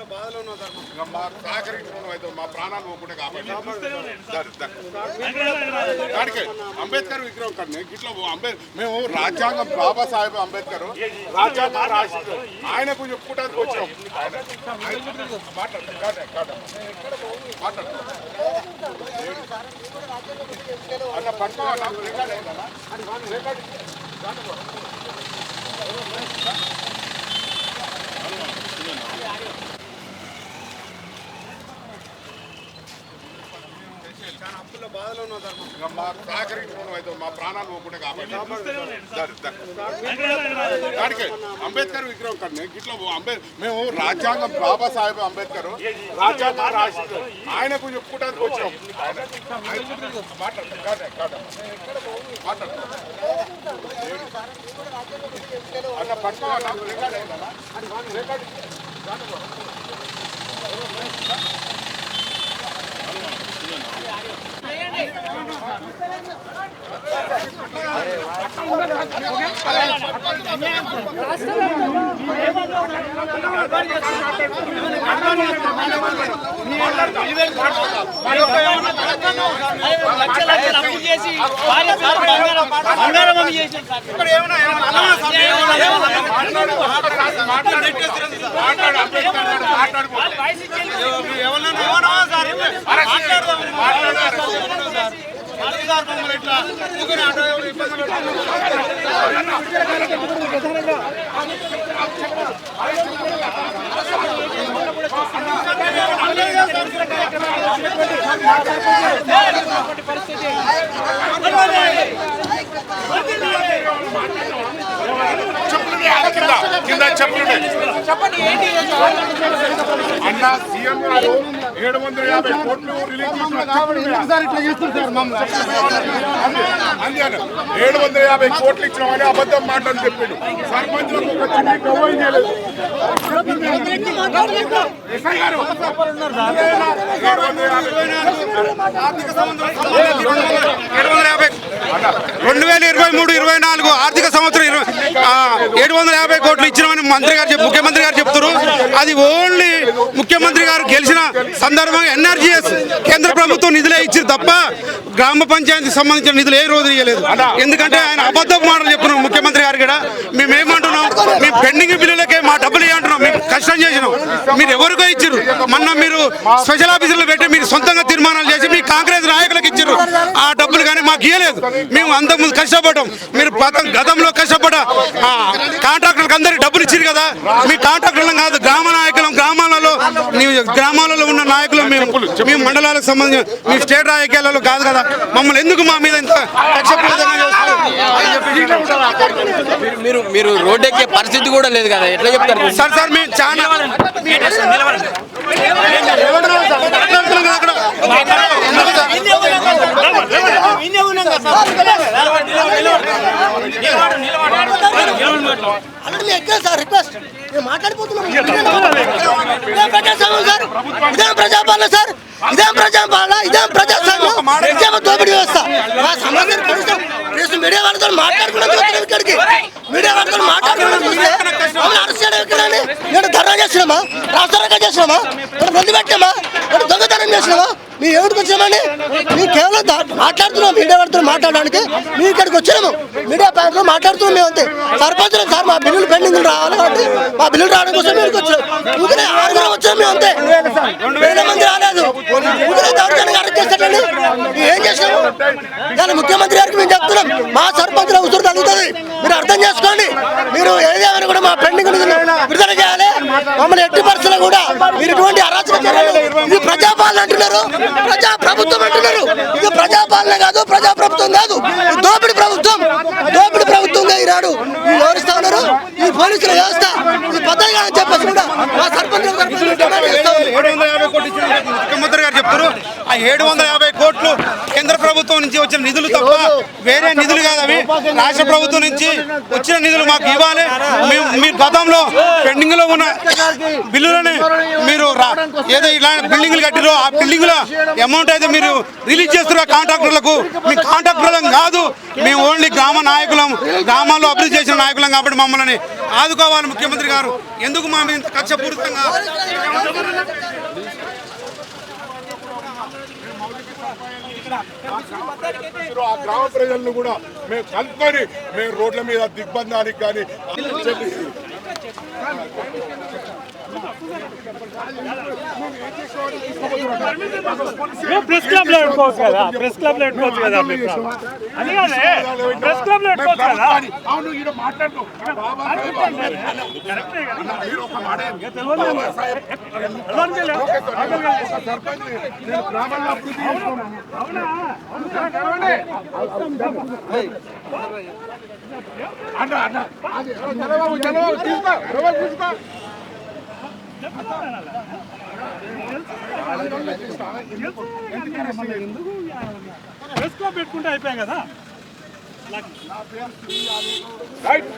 మా సహకరించడం అయితే మా ప్రాణాలు పోకుండా కాబట్టి అంబేద్కర్ విగ్రహం కానీ ఇట్లా అంబే మేము రాజ్యాంగం బాబాసాహెబ్ అంబేద్కర్ రాజ్యాంగం రాసి ఆయనకు చెప్పుకోవడానికి వచ్చాం అన్న పట్టుకోవాలా రికార్డ్ మా సహకరించడం అయితే మా ప్రాణాలు పోకుండా కాబట్టి అంబేద్కర్ విగ్రహం కానీ ఇట్లా అంబేద్ మేము రాజ్యాంగం బాబాసాహెబ్ అంబేద్కర్ రాజ్యాంగం రాసి ఆయనకు చెప్పుకోవడానికి వచ్చాం ఆయన- ఆయన- చేసి భార్య బంగారం బంగారం అమ్మి సార్. మాట్లాడు మాట్లాడు వయసు ఇచ్చేది కింద చెప్పులు చెప్పండి ఏంటి? అన్న సీఎం గారు ఏడు వందల యాభై కోట్లు అన్న. ఏడు వందల యాభై కోట్లు ఇచ్చినామని అబద్ధం మాటలు చెప్పిండు. సర్పంచ్ రెండు వేల ఇరవై మూడు ఇరవై నాలుగు ఆర్థిక సంవత్సరం ఇరవై ఏడు వందల యాభై కోట్లు ఇచ్చినామని మంత్రి గారు ముఖ్యమంత్రి గారు చెప్తారు అది ఓన్లీ ముఖ్యమంత్రి గారు గెలిచిన సందర్భంగా ఎన్ఆర్జీఎస్ కేంద్ర ప్రభుత్వం నిధులే ఇచ్చింది తప్ప గ్రామ పంచాయతీకి సంబంధించిన నిధులు ఏ రోజు ఇవ్వలేదు ఎందుకంటే ఆయన అబద్ధపు మాటలు చెప్తున్నాం ముఖ్యమంత్రి గారు కూడా. మేము ఏమంటున్నాం? మేము పెండింగ్ బిల్లులకే మా డబ్బులు ఇవ్వంటున్నాం మేము కష్టం చేసినాం. మీరు ఎవరికో ఇచ్చారు. మొన్న మీరు స్పెషల్ ఆఫీసులు పెట్టి మీరు సొంతంగా తీర్మానాలు చేసి మీ కాంగ్రెస్ నాయకులకు ఇచ్చారు. ఆ డబ్బులు కానీ మాకు ఇవ్వలేదు మేము అంతకుముందు కష్టపడ్డాం. మీరు గతం- గతంలో కష్టపడ్డ ఆ, కాంట్రాక్టర్లకు అందరికి డబ్బులు ఇచ్చారు కదా. మీ కాంట్రాక్టర్లం కాదు గ్రామ నాయకులం గ్రామాలలో మీ గ్రామాలలో ఉన్న నాయకులు మేము. మీ మండలాలకు సంబంధించిన మీ స్టేట్ రాజకీయాలలో కాదు కదా. మమ్మల్ని ఎందుకు మా మీద ఇంత కక్షపూరితంగా చేస్తారు అని చెప్పి మీరు మీరు రోడ్ ఎక్కే పరిస్థితి కూడా లేదు కదా. ఎట్లా చెప్తారు? సార్ సార్ మేము చాలా అక్కడ సార్ రిక్వెస్ట్ మేము మాట్లాడిపోతున్నాం ఇదేం ప్రజాస్వామ్యం సార్ ఇదేం ప్రజాపాలన సార్ ఇదేం ప్రజాపాలన ఇదేం ప్రజాస్వామ్యం దోపిడీ వ్యవస్థ మా కనీసం మీడియా వాళ్ళతో మాట్లాడుకున్నాం ఇక్కడికి మీడియా వాళ్ళతో మాట్లాడుకున్నాం అరెస్ట్ చేయడం ఎక్కడండి నేను ధర్నా చేసినామా రాష్ట్రంగా చేసినామా నేను నేను దొంగతనం చేసినామా మీ ఎవరికి వచ్చామండి? మీ కేవలం మాట్లాడుతున్నాం మీడియా వాళ్ళతో మాట్లాడడానికి. మీ ఇక్కడికి వచ్చినాము మీడియా బ్యాంక్లో మాట్లాడుతున్నాం మేము అంతే. సర్పంచ్ సార్ మా బిల్లులు పెండింగ్ రావాలి కాబట్టి మా బిల్లులు రావడం కోసం మీరు ఇక్కడికి వచ్చినాం ఊరికే ఆరుగురం వచ్చాము మేము అంతే. వేల మంది రాలేదు. ఊరికే దౌర్జన్యంగా అరెస్ట్ చేసేటండి ఏం చేసినాము కానీ ముఖ్యమంత్రి గారికి మేము చెప్తున్నాం. మా సర్పంచ్ ఉసురు తగ్గుతుంది. మీరు అర్థం చేసుకోండి. మీరు ఏదేమైనా కూడా మా పెండింగ్ విడుదల చేయాలి మమ్మల్ని ఎట్టి పరిస్థితులు కూడా మీరు ఇటువంటి అరాచక ఇది ప్రజాపాలన అంటున్నారు. ప్రజా ప్రభుత్వం అంటున్నారు. ఇది ప్రజాపాలన కాదు ప్రజా ప్రభుత్వం కాదు దోపిడి ప్రభుత్వం. దోపిడి ప్రభుత్వంగా ఈనాడు వివరిస్తా ఉన్నారు. ఈ పోలీసుల వ్యవస్థ ఇది పద్ధతిగా అని చెప్పేసి కూడా మా సర్పంచ్ ఏడు వందల యాభై కోట్లు ఇచ్చిన ముఖ్యమంత్రి గారు చెప్తారు ఆ ఏడు వందల యాభై కోట్లు కేంద్ర ప్రభుత్వం నుంచి వచ్చిన నిధులు తప్ప వేరే నిధులు కాదు అవి. రాష్ట్ర ప్రభుత్వం నుంచి వచ్చిన నిధులు మాకు ఇవ్వాలి. మేము మీ గతంలో పెండింగ్లో ఉన్న బిల్లులని మీరు రా- ఏదో ఇలా బిల్డింగ్లు కట్టిరో ఆ బిల్డింగ్లో అమౌంట్ అయితే మీరు రిలీజ్ చేస్తున్న కాంట్రాక్టర్లకు మీ కాంట్రాక్టర్లం కాదు. మేము ఓన్లీ గ్రామ నాయకులం గ్రామాల్లో అభివృద్ధి చేసిన నాయకులం కాబట్టి మమ్మల్ని ఆదుకోవాలి ముఖ్యమంత్రి గారు. ఎందుకు మా మీద ఇంత కక్షపూరితంగా మీరు ఆ గ్రామ ప్రజలను కూడా మేము కలుపుకొని మేము రోడ్ల మీద దిగ్బంధానికి కానీ చెప్పి ప్రెస్ క్లబ్లో పెట్టుకోవచ్చు కదా. ప్రెస్ క్లబ్లో పెట్టుకోవచ్చు కదా అది కాదే ప్రెస్ క్లబ్లో పెట్టుకోవచ్చు కదా. అవును ఈయన మాట్లాడుతూ. అన్న అన్న. చంద్రబాబు చంద్రబాబు తీసుకో. చంద్రబాబు తీసుకో ప్రెస్ క్లబ్ పెట్టుకుంటే అయిపోయాయి కదా. రైట్